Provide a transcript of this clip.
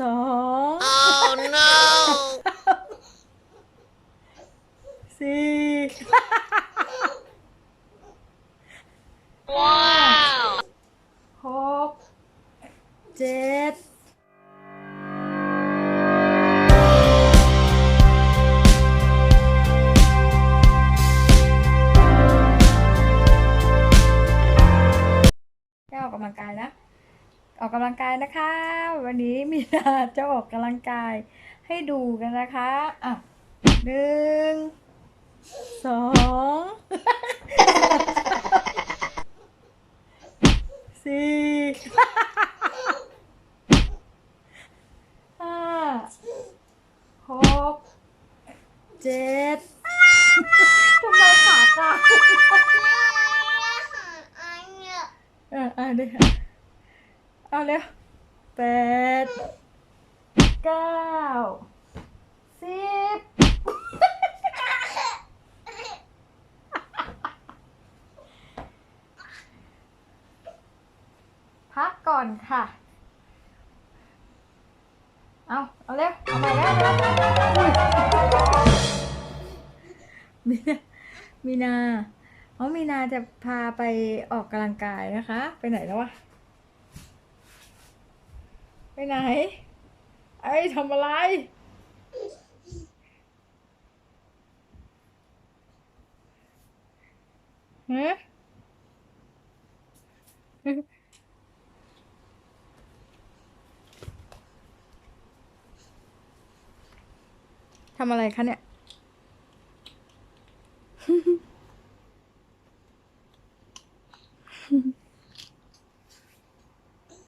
สอง Oh no! สี่ Wow! หกเจ็ดจะออกกำลังกายนะ ออกกำลังกายนะคะ วันนี้มีนาจะออกกำลังกายให้ดูกันนะคะอะหนึ่งสองสี่ห้าหกเจ็ดทำไมขากาเอออะเดี๋ยว เอาเร็วแปดเก้าสิบพักก่อนค่ะ เอา เอาเร็ว เอาไปแล้วมีนามีนาอ๋อมีนาจะพาไปออกกำลังกายนะคะ ไปไหนแล้ววะ ไปไหน ไอ้ทำอะไรฮะทำอะไรคะเนี่ย